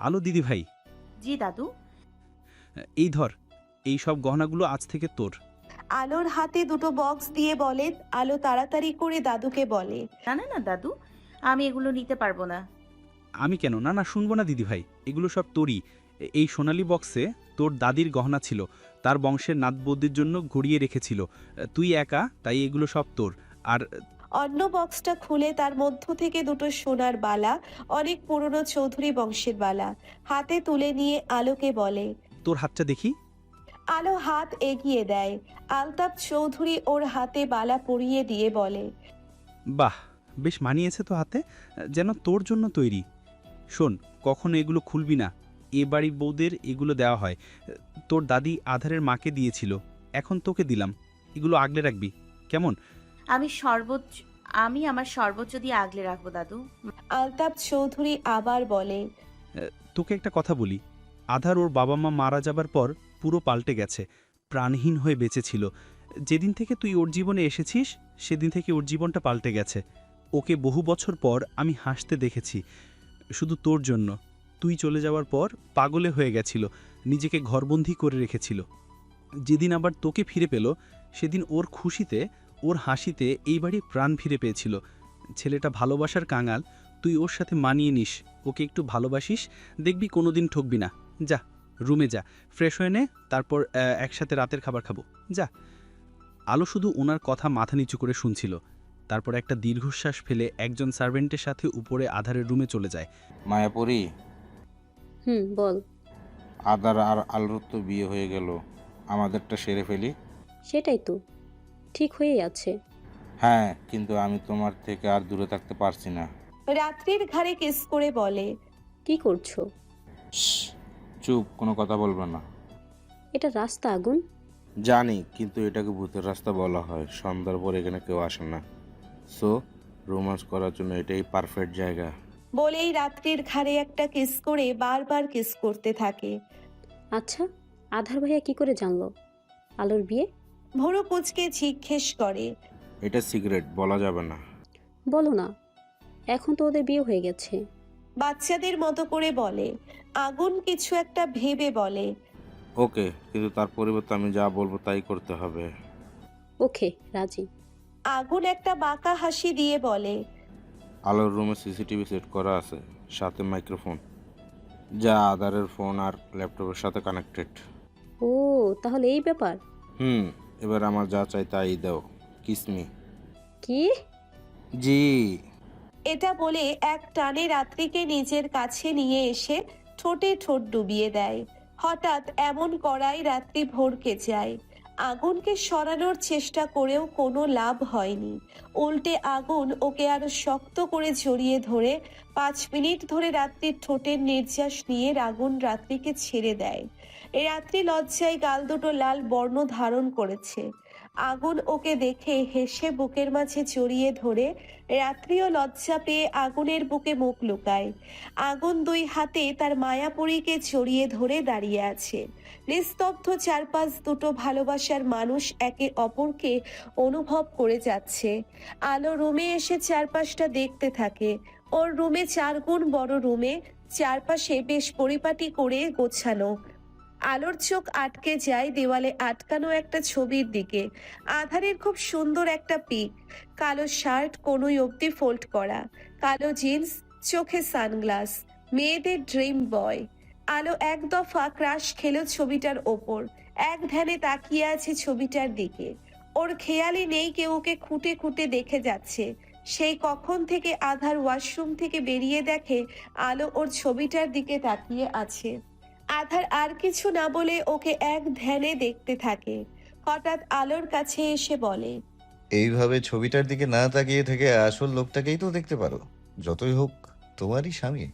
আলো দিদি ভাই। জি দাদু। এই ধর এই সব গহনাগুলো আজ থেকে তোর। আলোর হাতে দুটো বক্স দিয়ে বলে আলো তাড়াতাড়ি করে দাদুকে বলে। না না না দাদু আমি এগুলো নিতে পারব না। আমি কেন? না না শুনব না দিদি ভাই। এগুলো সব তোরই। এই সোনালী বক্সে তোর দাদির গহনা ছিল। তার বংশের নাতবদ্যির জন্য ঘুরিয়ে রেখেছিল। তুই একা তাই এগুলো সব তোর। আর অন্য বক্সটা খুলে তার মধ্য থেকে দুটো সোনার বালা অনেক পুরনো চৌধুরী বংশের বালা হাতে তুলে নিয়ে আলোকে বলে তোর হাতটা দেখি। আলো হাত এগিয়ে দেয় আলতাপ চৌধুরী ওর হাতে বালা পরিয়ে দিয়ে বলে বাহ বেশ মানিয়েছে তো হাতে যেন তোর জন্য তৈরি। শোন কখনো এগুলো খুলবি না এ বাড়ি বউদের এগুলো দেওয়া হয়। তোর দাদি আধারের মাকে দিয়েছিল এখন তোকে দিলাম এগুলো আগলে রাখবি কেমন? আমি সর্বোচ্চ আমি আমার সর্বোচ্চ দিয়ে আগলে রাখব দাদু। আলতাপ চৌধুরী আবার বলে তোকে একটা কথা বলি। আধার ওর বাবা মা মারা যাবার পর পুরো পাল্টে গেছে প্রাণহীন হয়ে বেঁচেছিল। যেদিন থেকে তুই ওর জীবনে এসেছিস সেদিন থেকে ওর জীবনটা পাল্টে গেছে। ওকে বহু বছর পর আমি হাসতে দেখেছি। শুধু তোর জন্য। তুই চলে যাওয়ার পর পাগলে হয়ে গেছিল নিজেকে ঘরবন্দি করে রেখেছিল। যেদিন আবার তোকে ফিরে পেল সেদিন ওর খুশিতে ওর হাসিতে এই বাড়ি প্রাণ ফিরে পেয়েছিল। ছেলেটা ভালোবাসার কাঙাল তুই ওর সাথে মানিয়ে নিস ওকে একটু ভালোবাসিস দেখবি কোনোদিন ঠকবি না। যা রুমে যা ফ্রেশ হয়ে নে তারপর একসাথে রাতের খাবার খাব। যা। আলো শুধু ওনার কথা মাথা নিচু করে শুনছিল। তারপর একটা দীর্ঘশ্বাস ফেলে একজন সার্ভেন্টের সাথে উপরে আধারের রুমে চলে যায়। মায়াপুরি? হুম বল। আদার আর আলুর তো বিয়ে হয়ে গেল আমাদেরটা সেরে ফেলি। সেটাই তো। ঠিক হয়েই আছে। হ্যাঁ কিন্তু আমি তোমার থেকে আর দূরে থাকতে পারছি না। রাত্রির ঘাড়ে কিস করে বলে কি করছ? শ্, চুপ কোনো কথা বলবে না। এটা রাস্তা আগুন? জানি কিন্তু এটাকে ভূতের রাস্তা বলা হয়। সন্ধ্যার পর এখানে কেউ আসে না। সো রোমান্স করার জন্য এটাই পারফেক্ট জায়গা। বলেই রাত্রির ঘাড়ে একটা কিস করে বারবার কিস করতে থাকে। আচ্ছা আধার ভাইয়া কি করে জানলো? আলোর বিয়ে? ভোরু কুচকে জিজ্ঞেস করে এটা সিগারেট বলা যাবে না। বলো না এখন তো ওদের বিয়ে হয়ে গেছে। বাচ্চাদের মতো করে বলে আগুন কিছু একটা ভেবে বলে ওকে কিন্তু তার পরিবর্তে আমি যা বলব তাই করতে হবে। ওকে রাজি। আগুন একটা বাঁকা হাসি দিয়ে বলে আলোর রুমে সিসিটিভি সেট করা আছে সাথে মাইক্রোফোন। যা আধারের ফোন আর ল্যাপটপের সাথে কানেক্টেড। ও তাহলে এই ব্যাপার? হুম। এবার আমার যা চাই তাই দাও। কিসমি কি? জি। এটা বলে এক টানে রাত্রিকে নিজের কাছে নিয়ে এসে ঠোঁটে ঠোঁট ডুবিয়ে দেয়। হঠাৎ এমন করায় রাত্রি ভরকে যায়। আগুনকে সরানোর চেষ্টা করেও কোনো লাভ হয়নি। উল্টে আগুন ওকে আরও শক্ত করে জড়িয়ে ধরে পাঁচ মিনিট ধরে রাত্রির ঠোঁটের নির্যাস নিয়ে আগুন রাত্রিকে ছেড়ে দেয়। এ রাত্রি লজ্জায় গাল দুটো লাল বর্ণ ধারণ করেছে। আগুন ওকে দেখে হেসে বুকের মাঝে জড়িয়ে ধরে রাত্রিও লজ্জা পেয়ে আগুনের বুকে মুখ লুকায়। আগুন দুই হাতে তার মায়াপুরীকে জড়িয়ে ধরে দাঁড়িয়ে আছে। নিস্তব্ধ চারপাশ দুটো ভালোবাসার মানুষ একে অপরকে অনুভব করে যাচ্ছে। আলো রুমে এসে চারপাশটা দেখতে থাকে। ওর রুমে চার গুণ বড় রুমে চারপাশে বেশ পরিপাটি করে গোছানো। আলোর চোখ আটকে যায় দেওয়ালে আটকানো একটা ছবির দিকে। আধারের খুব সুন্দর একটা পিক। কালো শার্ট কোনোই অবধি ফোল্ড করা। কালো জিন্স, চোখে সানগ্লাস। মেয়েদের ড্রিম বয়। আলো এক দফা ক্রাশ খেলো ছবিটার ওপর। এক ধ্যানে তাকিয়ে আছে ছবিটার দিকে। ওর খেয়ালই নেই কেউ ওকে খুঁটে খুঁটে দেখে যাচ্ছে। সেই কখন থেকে আধার ওয়াশরুম থেকে বেরিয়ে দেখে আলো ওর ছবিটার দিকে তাকিয়ে আছে। আধার আর কিছু না বলে ওকে এক ধ্যানে দেখতে থাকে। হঠাৎ আলোর কাছে এসে বলে, এইভাবে ছবিটার দিকে না তাকিয়ে থেকে আসল লোকটাকেই তো দেখতে পারো। যতই হোক, তোমারই স্বামী।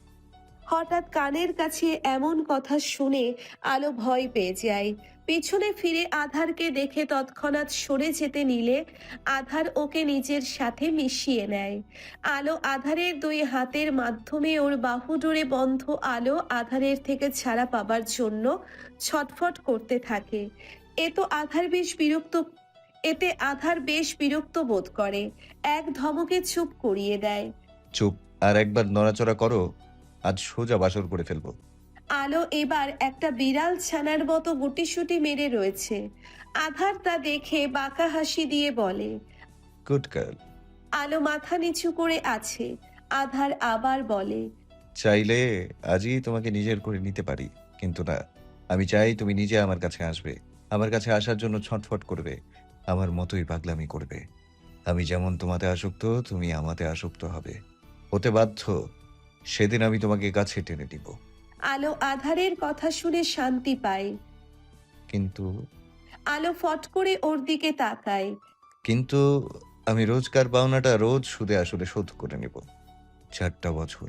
হঠাৎ কানের কাছে এমন কথা শুনে আলো ভয় পেয়ে যায়। পেছনে ফিরে আধারকে দেখে তৎক্ষণাৎ সরে যেতে নিলে আধার ওকে নিজের সাথে মিশিয়ে নেয়। আলো আধারের দুই হাতের মাধ্যমে ওর বাহু জুড়ে বন্ধ আলো আধারের থেকে ছাড়া পাবার জন্য ছটফট করতে থাকে। এ তো আধার বেশ বিরক্ত এতে আধার বেশ বিরক্ত বোধ করে। এক ধমকে চুপ করিয়ে দেয়। চুপ, আর একবার নড়াচড়া করো। আজ সোজা বাসর করে ফেলব। আলো এবার একটা বিড়াল ছানার মতো গুটিসুটি মেরে রয়েছে। আধার তা দেখে বাঁকা হাসি দিয়ে বলে গুড গার্ল আলো মাথা নিচু করে আছে। আধার আবার বলে চাইলে আজই তোমাকে নিজের করে নিতে পারি কিন্তু না আমি চাই তুমি নিজে আমার কাছে আসবে। আমার কাছে আসার জন্য ছটফট করবে আমার মতোই পাগলামি করবে। আমি যেমন তোমাতে আসক্ত তুমি আমাতে আসক্ত হবে। হতে বাধ্য সেদিন আমি তোমাকে কাছে টেনে দিব। আলো আধারের কথা শুনে শান্তি পায়। কিন্তু আলো ফট করে ওর দিকে তাকায়। কিন্তু আমি রোজকার পাওনাটা রোজ সুদে আসলে শোধ করে নেব। চারটা বছর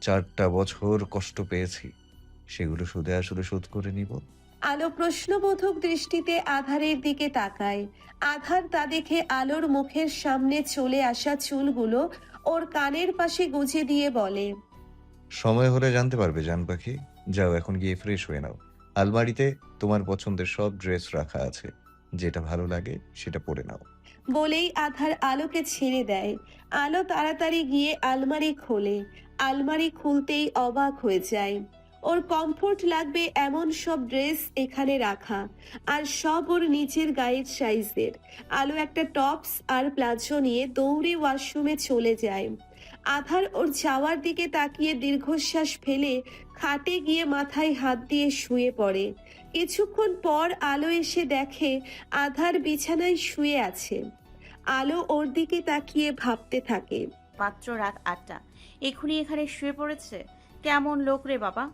চারটা বছর কষ্ট পেয়েছি সেগুলো সুদে আসলে শোধ করে নিব। আলো প্রশ্নবোধক দৃষ্টিতে আধারের দিকে তাকায়। আধার তা দেখে আলোর মুখের সামনে চলে আসা চুলগুলো ওর কানের পাশে গুজে দিয়ে বলে সময় হলে জানতে পারবে, জান পাখি। যাও, এখন গিয়ে ফ্রেশ হয়ে নাও। আলমারিতে তোমার পছন্দের সব ড্রেস রাখা আছে। যেটা ভালো লাগে, সেটা পরে নাও। বলেই আধার আলোকে ছেড়ে দেয়। আলো তাড়াতাড়ি গিয়ে আলমারি খোলে। আলমারি খুলতেই অবাক হয়ে যায়। ওর কমফোর্ট লাগবে এমন সব ড্রেস এখানে রাখা। আর সব ওর নিচের গায়ের সাইজের আলো একটা টপস আর প্লাজো নিয়ে দৌড়ে ওয়াশরুমে চলে যায়। আধার ওর যাওয়ার দিকে তাকিয়ে দীর্ঘশ্বাস ফেলে খাটে গিয়ে মাথায় হাত দিয়ে শুয়ে পড়ে। কিছুক্ষণ পর আলো এসে দেখে আধার বিছানায় শুয়ে আছে। আলো ওর দিকে তাকিয়ে ভাবতে থাকে। মাত্র রাত আটটা। এখনই এখানে শুয়ে পড়েছে? কেমন লোক রে বাবা?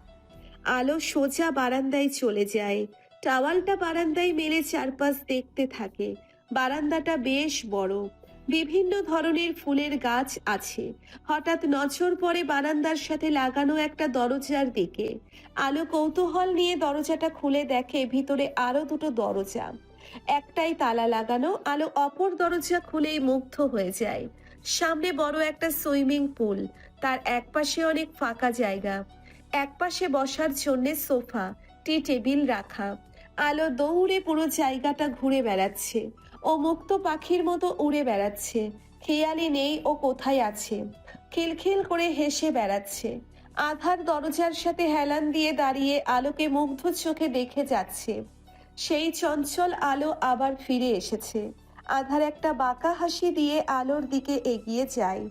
আলো সোজা বারান্দায় চলে যায়। টাওয়ালটা বারান্দায় মেলে চারপাশ দেখতে থাকে। বারান্দাটা বেশ বড়। বিভিন্ন ধরনের ফুলের গাছ আছে। হঠাৎ নজর পড়ে বারান্দার সাথে লাগানো একটা দরজার দিকে। আলো কৌতূহল নিয়ে দরজাটা খুলে দেখে ভিতরে আরও দুটো দরজা। একটাই তালা লাগানো, আলো অপর দরজা খুলেই মুগ্ধ হয়ে যায়। সামনে বড় একটা সুইমিং পুল, তার একপাশে অনেক ফাঁকা জায়গা। একপাশে বসার জন্যে সোফা, টি টেবিল রাখা। আলো দৌড়ে পুরো জায়গাটা ঘুরে বেড়াচ্ছে। ও মুক্ত পাখির মতো উড়ে বেড়াচ্ছে। খেয়ালি নেই ও কোথায় আছে। খিলখিল করে হেসে বেড়াচ্ছে। আধার দরজার সাথে হেলান দিয়ে দাঁড়িয়ে আলোকে মুগ্ধ চোখে দেখে যাচ্ছে। সেই চঞ্চল আলো আবার ফিরে এসেছে। আধার একটা বাঁকা হাসি দিয়ে আলোর দিকে এগিয়ে যায়।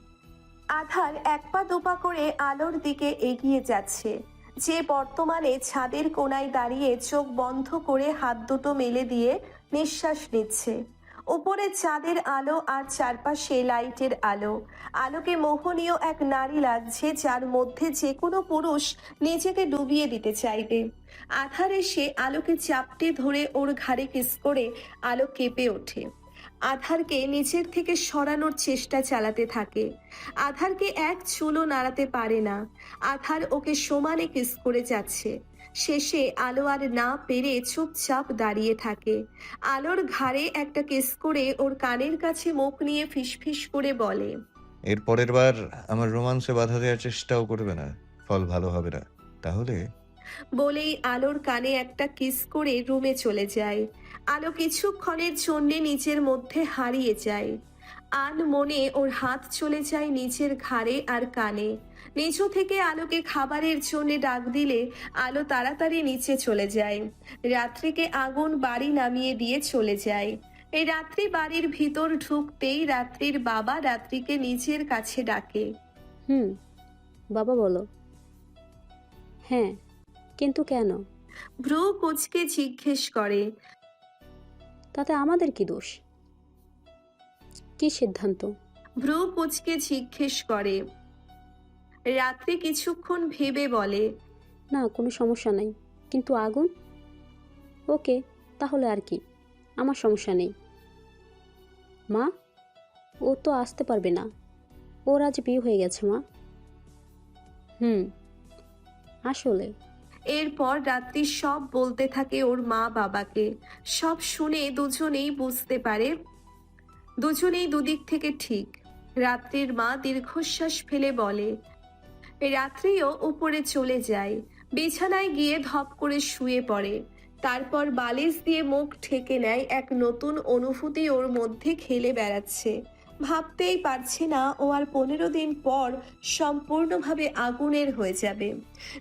আধার এক পা দুপা করে আলোর দিকে এগিয়ে যাচ্ছে। যে বর্তমানে ছাদের কোনায় দাঁড়িয়ে চোখ বন্ধ করে হাত দুটো মেলে দিয়ে নিঃশ্বাস নিচ্ছে। উপরে চাঁদের আলো আর চারপাশে লাইটের আলো। আলোকে মোহনীয় এক নারী লাগছে যার মধ্যে যে কোনো পুরুষ নিজেকে ডুবিয়ে দিতে চাইবে। আধার এসে আলোকে চাপটে ধরে ওর ঘাড়ে কিস করে আলো কেঁপে ওঠে। আধারকে নিচের থেকে সরানোর চেষ্টা চালাতে থাকে। আধারকে এক চুলও নাড়াতে পারে না। আধার ওকে সমানে কিস করে যাচ্ছে। শেষে আলো আর না পেরে চুপচাপ দাঁড়িয়ে থাকে। আলোর ঘাড়ে একটা কেস করে ওর কানের কাছে মুখ নিয়ে ফিসফিস করে বলে এর পরের বার আমার রোমান্সে বাধা দেওয়ার চেষ্টাও করবে না ফল ভালো হবে না। তাহলে? বলেই আলোর কানে একটা কিস করে রুমে চলে যায়। আলো কিছুক্ষণের জন্য নিজের মধ্যে হারিয়ে যায়। আন মনে ওর হাত চলে যায় নিচের ঘাড়ে আর কানে। নিচু থেকে আলোকে খাবারের জন্য ডাক দিলে আলো তাড়াতাড়ি নিচে চলে যায়। রাত্রিকে আগুন বাড়ি নামিয়ে দিয়ে চলে যায়। এই রাত্রি বাড়ির ভিতর ঢুকতেই রাত্রির বাবা রাত্রিকে নিজের কাছে ডাকে। হুম বাবা বলো। হ্যাঁ কিন্তু কেন? ভ্রু কুচকে জিজ্ঞেস করে। তাতে আমাদের কি দোষ? কি সিদ্ধান্ত? ভ্রু কুচকে জিজ্ঞেস করে। রাত্রি কিছুক্ষণ ভেবে বলে না কোনো সমস্যা নাই। কিন্তু আগুন? ওকে তাহলে আর কি। আমার সমস্যা নেই। মা? ও তো আসতে পারবে না। ওর আজ বিয়ে হয়ে গেছে মা। হুম আসলে। এরপর রাত্রি সব বলতে থাকে ওর মা বাবাকে। সব শুনে দুজনেই বুঝতে পারে দুজনেই দুদিক থেকে ঠিক। রাত্রির মা দীর্ঘশ্বাস ফেলে বলে রাত্রিও উপরে চলে যায়। বিছানায় গিয়ে ধপ করে শুয়ে পড়ে। তারপর বালিশ দিয়ে মুখ ঠেকে নেয় এক নতুন অনুভূতি ওর মধ্যে খেলে বেড়াচ্ছে। ভাবতেই পারছে না ও আর পনেরো দিন পর সম্পূর্ণভাবে আগুনের হয়ে যাবে।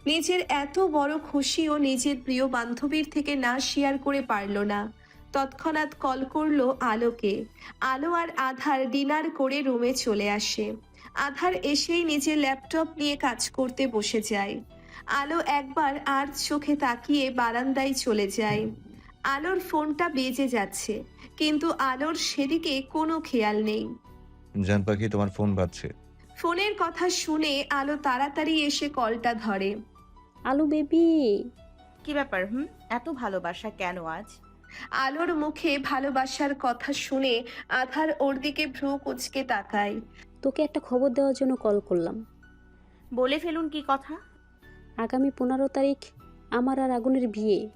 নিজের এত বড় খুশি ও নিজের প্রিয় বান্ধবীর থেকে না শেয়ার করে পারল না। তৎক্ষণাৎ কল করল আলোকে। আলো আর আধার ডিনার করে রুমে চলে আসে। আধার এসেই নিজের ল্যাপটপ নিয়ে কাজ করতে বসে যায়। আলো একবার আর চোখে তাকিয়ে বারান্দায় চলে যায়। আলোর ফোনটা বেজে যাচ্ছে কিন্তু আলোর সেদিকে কোনো খেয়াল নেই। জান পাখি তোমার ফোন বাজছে। ফোনের কথা শুনে আলো তাড়াতাড়ি এসে কলটা ধরে। আলু বেবি। কি ব্যাপার হুম? এত ভালোবাসা কেন আজ? আলোর মুখে ভালোবাসার কথা শুনে আধার ওর দিকে ভ্রু কুচকে তাকায়। তোকে একটা খবর দেওয়ার জন্য কল করলাম। বলে ফেলুন কি কথা? আগামী পনেরো তারিখ আমার আর আগুনের বিয়ে।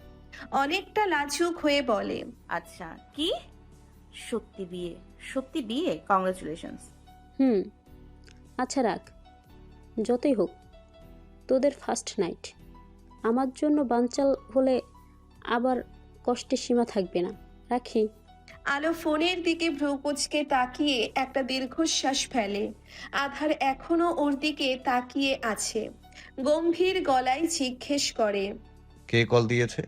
অনেকটা লাজুক হয়ে বলে। আচ্ছা কি? সত্যি বিয়ে সত্যি বিয়ে? কংগ্রাচুলেশনস হুম আচ্ছা রাখ যতই হোক তোদের ফার্স্ট নাইট আমার জন্য বানচাল হলে আবার কষ্টের সীমা থাকবে না। রাখি। আলো ফোনের দিকে ভ্রু কুচকে তাকিয়ে একটা দীর্ঘশ্বাস ফেলে। আধার এখনও ওর দিকে তাকিয়ে আছে। গম্ভীর গলায় জিজ্ঞেস করে কে কল দিয়েছে?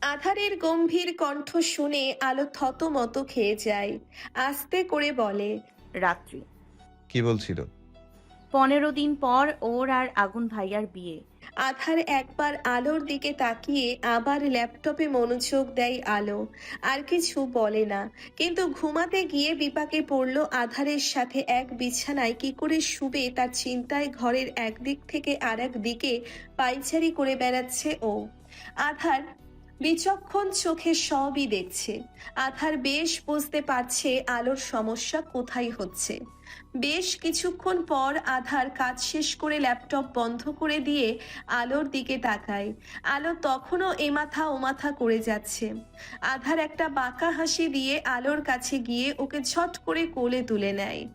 আধারের গম্ভীর কণ্ঠ শুনে আলো থতমত খেয়ে যায়। আস্তে করে বলে রাত্রি। কি বলছিল? পনেরো দিন পর ওর আর আগুন ভাইয়ার বিয়ে। আধার একবার আলোর দিকে তাকিয়ে আবার ল্যাপটপে মনোযোগ দেয় আলো। আর কিছু বলে না। কিন্তু ঘুমাতে গিয়ে বিপাকে পড়ল আধারের সাথে এক বিছানায় কি করে শুবে তার চিন্তায় ঘরের একদিক থেকে আর দিকে পাইচারি করে বেড়াচ্ছে ও। আধার বিচক্ষণ চোখে সবই দেখছে। আধার বেশ বুঝতে পারছে আলোর সমস্যা কোথায় হচ্ছে। বেশ কিছুক্ষণ পর আধার কাজ শেষ করে ল্যাপটপ বন্ধ করে দিয়ে আলোর দিকে তাকায়। আলো তখনও এ মাথা ও মাথা করে যাচ্ছে। আধার একটা বাঁকা হাসি দিয়ে আলোর কাছে গিয়ে ওকে ঝট করে কোলে তুলে নেয়।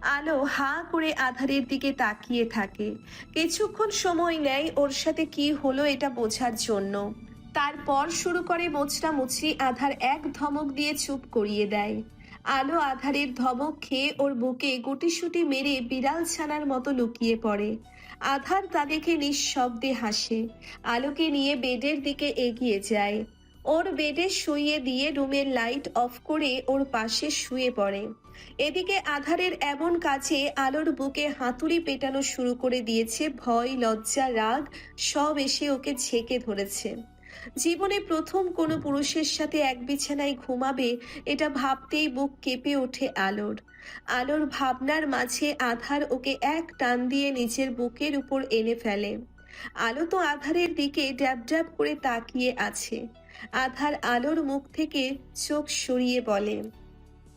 আলো হা করে আধারের দিকে তাকিয়ে থাকে। কিছুক্ষণ সময় নেয় ওর সাথে কি হলো এটা বোঝার জন্য। তারপর শুরু করে মোচড়া মুচড়ি আধার এক ধমক দিয়ে চুপ করিয়ে দেয়। আলো আধারের ধমক খেয়ে ওর বুকে গুটিসুটি মেরে বিড়াল ছানার মতো লুকিয়ে পড়ে। আধার তা দেখে নিঃশব্দে হাসে। আলোকে নিয়ে বেডের দিকে এগিয়ে যায়। ওর বেডে শুইয়ে দিয়ে রুমের লাইট অফ করে ওর পাশে শুয়ে পড়ে। এদিকে আধারের এমন কাছে আলোর বুকে হাতুড়ি পেটানো শুরু করে দিয়েছে ভয়, লজ্জা, রাগ, সব এসে ওকে ঝেঁকে ধরেছে। জীবনে প্রথম কোনো পুরুষের সাথে এক বিছানায় ঘুমাবে, এটা ভাবতেই বুক কেঁপে ওঠে আলোর। আলোর ভাবনার মাঝে আধার ওকে এক টান দিয়ে নিজের বুকের উপর এনে ফেলে। আলো তো আধারের দিকে ড্যাব ড্যাব করে তাকিয়ে আছে। আধার আলোর মুখ থেকে চোখ সরিয়ে বলে,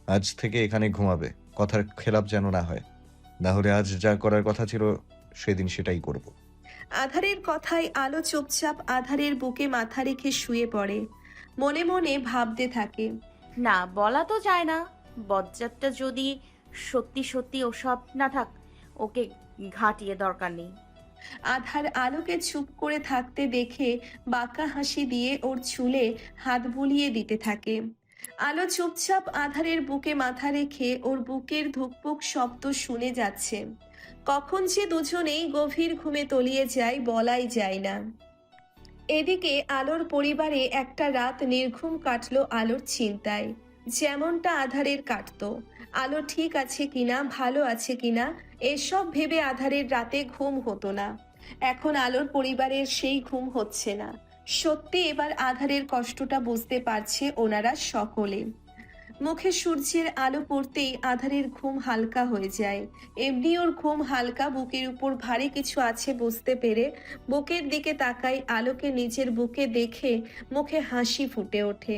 আজ থেকে এখানে ঘুমাবে, কথার খেলাপ যেন না হয়। না হলে আজ যা করার কথা ছিল, সেদিন সেটাই করব। আধারের কথায় আলো চুপচাপ আধারের বুকে মাথা রেখে শুয়ে পড়ে। মনে মনে ভাবতে থাকে। না বলা তো যায় না। বজ্জাতটা যদি সত্যি সত্যি ওসব না থাক ওকে ঘাটিয়ে দরকার নেই। আধার আলোকে চুপ করে থাকতে দেখে বাঁকা হাসি দিয়ে ওর চুলে হাত বুলিয়ে দিতে থাকে। আলো চুপচাপ আধারের বুকে মাথা রেখে ওর বুকের ধুকপুক শব্দ শুনে যাচ্ছে। কখন যে দুজনেই গভীর ঘুমে তলিয়ে যায়, বলাই যায় না। এদিকে আলোর পরিবারে একটা রাত নির্ঘুম কাটলো আলোর চিন্তায়। যেমনটা আধারের কাটতো। আলো ঠিক আছে কিনা, ভালো আছে কিনা, এসব ভেবে আধারের রাতে ঘুম হতো না। এখন আলোর পরিবারের সেই ঘুম হচ্ছে না। সত্যি এবার আধারের কষ্টটা বুঝতে পারছে ওনারা সকলে। মুখে সূর্যের আলো পড়তেই আধারের ঘুম হালকা হয়ে যায়। এমনি ওর ঘুম হালকা, বুকের উপর ভারী কিছু আছে বুঝতে পেরে বুকের দিকে তাকাই আলোকে নিজের বুকে দেখে মুখে হাসি ফুটে ওঠে।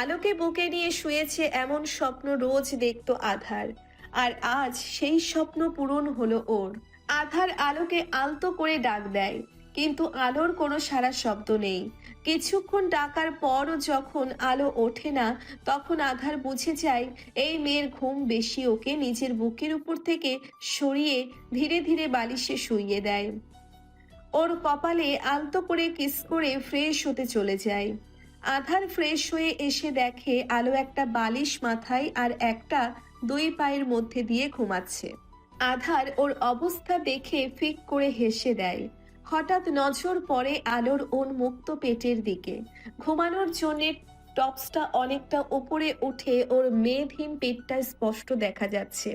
আলোকে বুকে নিয়ে শুয়েছে এমন স্বপ্ন রোজ দেখত আধার। আর আজ সেই স্বপ্ন পূরণ হলো ওর। আধার আলোকে আলতো করে ডাক দেয়, কিন্তু আলোর কোনো সারা শব্দ নেই। কিছুক্ষণ ডাকার পরও যখন আলো ওঠে না, তখন আধার বুঝে যায় এই মেয়ের ঘুম বেশি ওকে নিজের বুকের উপর থেকে সরিয়ে ধীরে ধীরে বালিশে শুইয়ে দেয়। ওর কপালে আলতো করে কিস করে ফ্রেশ হতে চলে যায়। আধার ফ্রেশ হয়ে এসে দেখে আলো একটা বালিশ মাথায় আর একটা দুই পায়ের মধ্যে দিয়ে ঘুমাচ্ছে। আধার ওর অবস্থা দেখে ফিক করে হেসে দেয়। হঠাৎ নজর পড়ে আলোর উন্মুক্ত পেটের দিকে। ঘুমানোর জন্য টপসটা অনেকটা উপরে উঠে ওর মেদহীন পেটটা স্পষ্ট দেখা যাচ্ছে।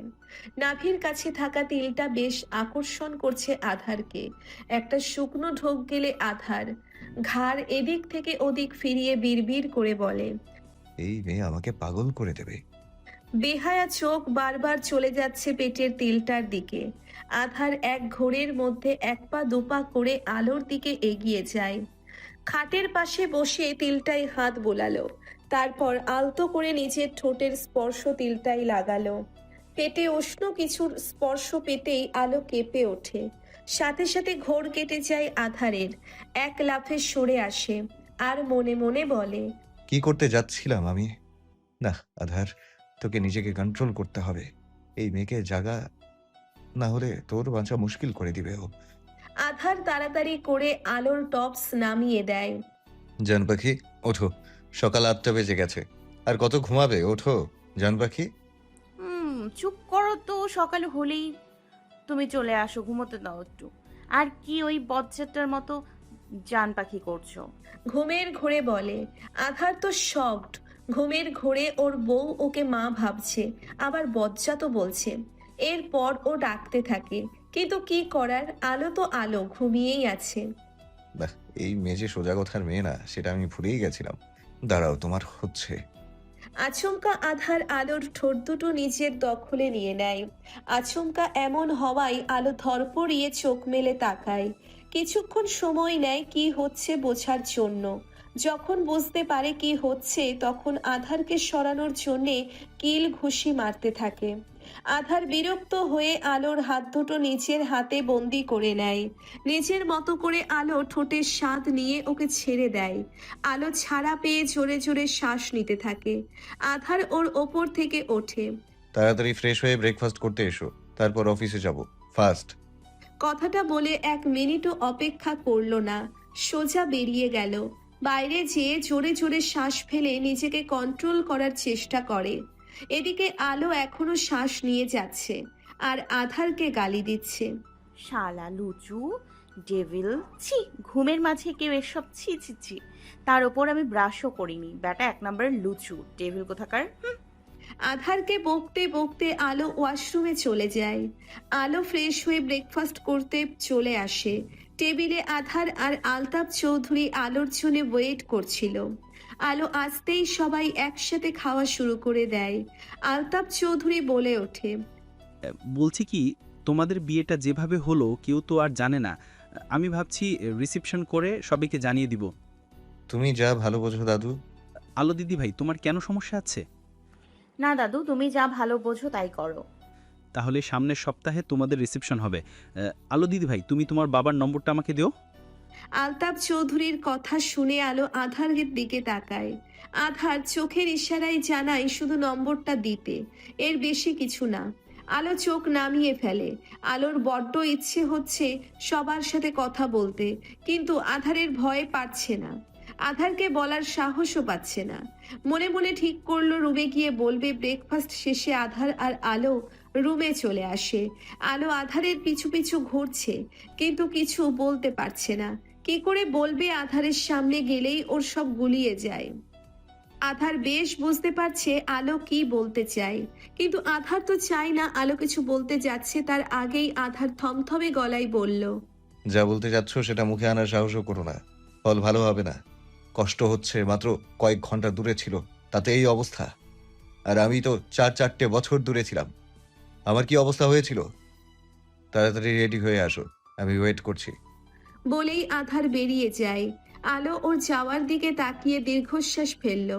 নাভির কাছে থাকা তিলটা বেশ আকর্ষণ করছে আধারকে। একটা শুকনো ঢোক গেলে আধার। ঘাড় এদিক থেকে ওদিক ফিরিয়ে বিড়বিড় করে বলে, এই মেয়ে আমাকে পাগল করে দেবে। বেহায়া চোখ বারবার চলে যাচ্ছে পেটের তিলটার দিকে। আধার এক ঘোরের মধ্যে এক পা দুপা করে আলোর দিকে এগিয়ে যায়। খাটের পাশে বসে তিলটাই হাত বোলালো। তারপর আলতো করে নিজের ঠোঁটের স্পর্শ তিলটাই লাগালো। পেটে উষ্ণ কিছুর স্পর্শ পেতেই আলো কেঁপে ওঠে। সাথে সাথে ঘোর কেটে যায় আধারের। এক লাফে সরে আসে। আর মনে মনে বলে, কি করতে যাচ্ছিলাম আমি? না আধার তোকে নিজেকে কন্ট্রোল করতে হবে। এই মেয়েকে জাগা না হলে তোর বাঁচা মুশকিল করে দিবে ও। আধার তাড়াতাড়ি করে আলোর টপস নামিয়ে দেয়। জান পাখি ওঠো। সকাল আটটা বেজে গেছে। আর কত ঘুমাবে? ওঠো। জান পাখি? হুম চুপ করো তো সকাল হলেই তুমি চলে আসো ঘুমোতে দাও একটু। আর কি ওই বজ্জাটার মতো জান পাখি করছ? ঘুমের ঘোরে বলে আধার তো শকড ঘুমের ঘোরে ওর বউ ওকে মা ভাবছে আবার বজ্জা তো বলছে। এরপর ও ডাকতে থাকে কিন্তু কি করার? আলো তো আলো ঘুমিয়েই আছে। বাহ এই মেয়ে যে সোজা কথার মেয়ে না সেটা আমি ভুলেই গেছিলাম। দাঁড়াও তোমার হচ্ছে। আচমকা আধার আলোর ঠোঁট দুটো নিজের দখলে নিয়ে নেয়। আচমকা এমন হওয়ায় আলো ধরপড়িয়ে চোখ মেলে তাকায়। কিছুক্ষণ সময় নেয় কি হচ্ছে বোঝার জন্য। যখন বুঝতে পারে কি হচ্ছে তখন আধারকে সরানোর জন্যে কিল ঘুষি মারতে থাকে। আধার বিরক্ত হয়ে আলোর হাত দুটো নিজের হাতে বন্দি করে নেয়। নিজের মতো করে আলো ঠোঁটের স্বাদ নিয়ে ওকে ছেড়ে দেয়। আলো ছাড়া পেয়ে জোরে জোরে শ্বাস নিতে থাকে। আধার ওর ওপর থেকে ওঠে। তাড়াতাড়ি ফ্রেশ হয়ে ব্রেকফাস্ট করতে এসো। তারপর অফিসে যাব। ফার্স্ট কথাটা বলে এক মিনিটও অপেক্ষা করল না। সোজা বেরিয়ে গেল। বাইরে যেয়ে জোরে জোরে শ্বাস ফেলে নিজেকে কন্ট্রোল করার চেষ্টা করে। এদিকে আলো এখনও শ্বাস নিয়ে যাচ্ছে আর আধারকে গালি দিচ্ছে। শালা লুচু ডেভিল ছি ঘুমের মাঝে কেউ এসব ছি ছি ছি। তার ওপর আমি ব্রাশও করিনি। ব্যাটা এক নম্বরের লুচু। ডেভিল কোথাকার? হুম, আধারকে বকতে বকতে আলো ওয়াশরুমে চলে যায়। আলো ফ্রেশ হয়ে ব্রেকফাস্ট করতে চলে আসে। টেবিলে আধার আর আলতাপ চৌধুরী আলোর জন্য ওয়েট করছিল। আলো আসতেই সবাই একসাথে খাওয়া শুরু করে দেয়। আলতাপ চৌধুরী বলে ওঠে বলছি কি তোমাদের বিয়েটা যেভাবে হলো কেউ তো আর জানে না। আমি ভাবছি রিসেপশন করে সবাইকে জানিয়ে দিব। তুমি যা ভালো বোঝো দাদু। আলো দিদি ভাই তোমার কেন সমস্যা আছে? না দাদু তুমি যা ভালো বোঝো তাই করো। তাহলে সামনের সপ্তাহে তোমাদের রিসেপশন হবে। আলো দিদি ভাই, তুমি তোমার বাবার নম্বরটা আমাকে দিও। আলতাপ চৌধুরীর কথা শুনে আলো আধারের দিকে তাকায়। আধার চোখের ইশারায় জানায় শুধু নম্বরটা দিতে। এর বেশি কিছু না। আলো চোখ নামিয়ে ফেলে। আলোর বড্ড ইচ্ছে হচ্ছে সবার সাথে কথা বলতে, কিন্তু আধারের ভয়ে পাচ্ছে না। আধারকে বলার সাহসও পাচ্ছে না। মনে মনে ঠিক করল রুমে গিয়ে বলবে ব্রেকফাস্ট শেষে আধার আর আলো রুমে চলে আসে। আলো আধারের পিছু পিছু ঘুরছে, কিন্তু কিছু বলতে পারছে না। কি করে বলবে আধারের সামনে গেলেই ওর সব গুলিয়ে যায়। আধার বেশ বুঝতে পারছে আলো কি বলতে চায়। কিন্তু আধার তো চায় না আলো কিছু বলতে যাচ্ছে, তার আগেই আধার থমথমে গলায় বলল, যা বলতে যাচ্ছ সেটা মুখে আনার সাহসও করো না। ফল ভালো হবে না। কষ্ট হচ্ছে মাত্র কয়েক ঘণ্টা দূরে ছিল, তাতে এই অবস্থা। আর আমি তো চার চারটে বছর দূরে ছিলাম। আমার কি অবস্থা হয়েছিল? তাড়াতাড়ি রেডি হয়ে আসো, আমি ওয়েট করছি। বলেই আধার বেরিয়ে যায়। আলো ওর যাওয়ার দিকে তাকিয়ে দীর্ঘশ্বাস ফেলল।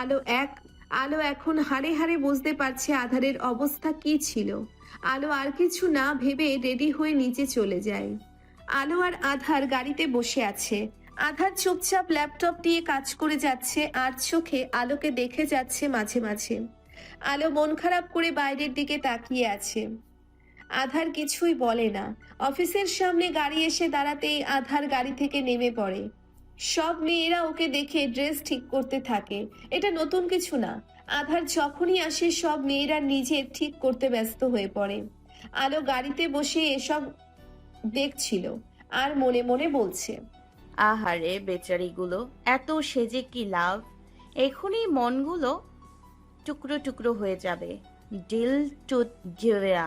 আলো এক, আলো এখন হাড়ে হাড়ে বুঝতে পারছে আধারের অবস্থা কি ছিল। আলো আর কিছু না ভেবে রেডি হয়ে নিচে চলে যায়। আলো আর আধার গাড়িতে বসে আছে। আধার চুপচাপ ল্যাপটপ দিয়ে কাজ করে যাচ্ছে আর চোখে আলোকে দেখে যাচ্ছে মাঝে মাঝে। আলো মন খারাপ করে বাইরের দিকে তাকিয়ে আছে। আধার কিছুই বলে না। অফিসের সামনে গাড়ি এসে দাঁড়াতেই আধার গাড়ি থেকে নেমে পড়ে। সব মেয়েরা ওকে দেখে ড্রেস ঠিক করতে থাকে। এটা নতুন কিছু না। আধার যখনই আসে, সব মেয়েরা নিজে ঠিক করতে ব্যস্ত হয়ে পড়ে। আলো গাড়িতে বসে এসব দেখছিল আর মনে মনে বলছে, আহারে বেচারিগুলো, এত সেজে কি লাভ? এখনই মনগুলো টুকরো টুকরো হয়ে যাবে। Deal two গিভেয়া